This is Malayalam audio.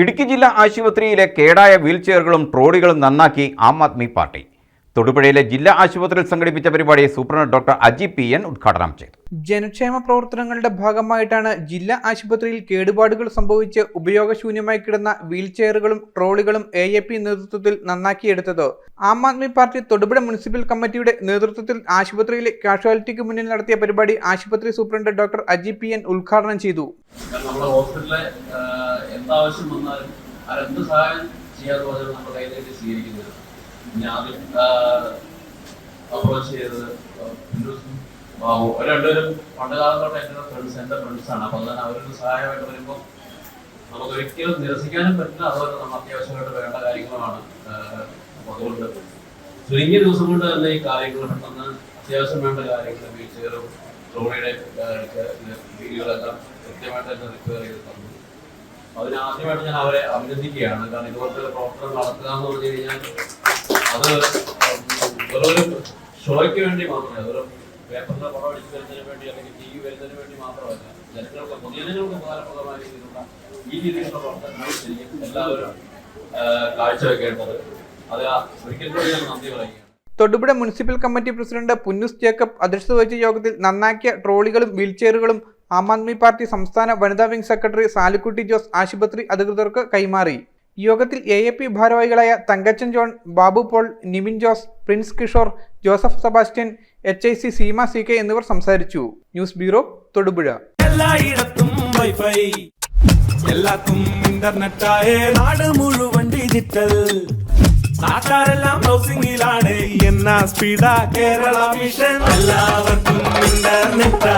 ഇടുക്കി ജില്ലാ ആശുപത്രിയിലെ കേടായ വീൽചെയറുകളും ട്രോളികളും നന്നാക്കി ആം ആദ്മി പാർട്ടി. തൊടുപുഴയിലെ ജില്ലാ ആശുപത്രിയിൽ സംഘടിപ്പിച്ച പരിപാടി superintendent doctor Aji P N ഉദ്ഘാടനം ചെയ്തു. ജനക്ഷേമ പ്രവർത്തനങ്ങളുടെ ഭാഗമായിട്ടാണ് ജില്ലാ ആശുപത്രിയിൽ കേടുപാടുകൾ സംഭവിച്ച് ഉപയോഗശൂന്യമായി കിടന്ന വീൽചെയറുകളും ട്രോളികളും എ എ പി നേതൃത്വത്തിൽ നന്നാക്കിയെടുത്തത്. ആം ആദ്മി പാർട്ടി തൊടുപുഴ മുനിസിപ്പൽ കമ്മിറ്റിയുടെ നേതൃത്വത്തിൽ ആശുപത്രിയിലെ കാഷ്വാലിറ്റിക്ക് മുന്നിൽ നടത്തിയ പരിപാടി ആശുപത്രി superintendent doctor Aji P N ഉദ്ഘാടനം ചെയ്തു. ഹോസ്പിറ്റലിലെ ആഹ്, എന്താവശ്യം വന്നാലും ആരെന്ത് സഹായം ചെയ്യാതെ പോലും നമ്മുടെ കയ്യിലേക്ക് സ്വീകരിക്കുന്നത് ആദ്യം അപ്രോച്ച് ചെയ്തത് രണ്ടുപേരും പണ്ട് കാലം തൊട്ട് എന്റെ ഫ്രണ്ട്സ് എന്റെ ഫ്രണ്ട്സാണ് അപ്പോൾ തന്നെ അവരൊരു സഹായമായിട്ട് വരുമ്പോൾ നമുക്ക് ഒരിക്കലും നിരസിക്കാനും പറ്റില്ല. അതുപോലെ നമ്മൾ അത്യാവശ്യമായിട്ട് വേണ്ട കാര്യങ്ങളാണ് അപ്പോൾ അതുകൊണ്ട് ചുരുങ്ങിയ ദിവസം കൊണ്ട് തന്നെ ഈ കാര്യങ്ങൾ പെട്ടെന്ന് അത്യാവശ്യം വേണ്ട കാര്യങ്ങൾ വീഴ്ചകളും ട്രോളിയുടെ വീടുകളെല്ലാം കൃത്യമായിട്ട് തന്നെ റിക്കവർ ചെയ്ത് തന്നു അതിന് ആദ്യമായിട്ട് ഞാൻ അവരെ അഭിനന്ദിക്കുകയാണ്. കാരണം ഇതുപോലത്തെ പ്രവർത്തനം നടത്തുക എന്ന് പറഞ്ഞു കഴിഞ്ഞാൽ അത് വെറൊരു ഷോയ്ക്ക് വേണ്ടി മാത്രമല്ല വെറും പേപ്പറിന്റെ പടം അടിച്ച് വരുന്നതിന് വേണ്ടി അല്ലെങ്കിൽ ടി വി വരുന്നതിന് വേണ്ടി മാത്രമല്ല ജനങ്ങൾക്ക് പൊതുജനങ്ങൾക്ക് ഉപകാരപ്രദമായ രീതിയിലുള്ള ഈ രീതിയിലുള്ള പ്രവർത്തനങ്ങൾ ശരിക്കും എല്ലാവരും കാഴ്ചവെക്കേണ്ടത്. അത് ഒരിക്കൽ കൂടി ഞാൻ നന്ദി പറയുകയാണ്. Thodupuzha municipal committee president Punnoose Jacob അധ്യക്ഷത വഹിച്ച യോഗത്തിൽ നന്നാക്കിയ ട്രോളികളും വീൽചെയറുകളും ആം ആദ്മി പാർട്ടി സംസ്ഥാന വനിതാ വിംഗ് സെക്രട്ടറി സാലിക്കുട്ടി ജോസ് ആശുപത്രി അധികൃതർക്ക് കൈമാറി. യോഗത്തിൽ എ എ പി ഭാരവാഹികളായ Thankachan John Babu Paul Nimin Jose Prince Kishore Joseph Sebastian H I C Seema C K എന്നിവർ സംസാരിച്ചു. News bureau Thodupuzha. വൈഫൈ. എല്ലാത്തും നാട് മുഴുവൻ കേരള മിഷൻ എല്ലാവർക്കും ഇന്റർനെറ്റാ.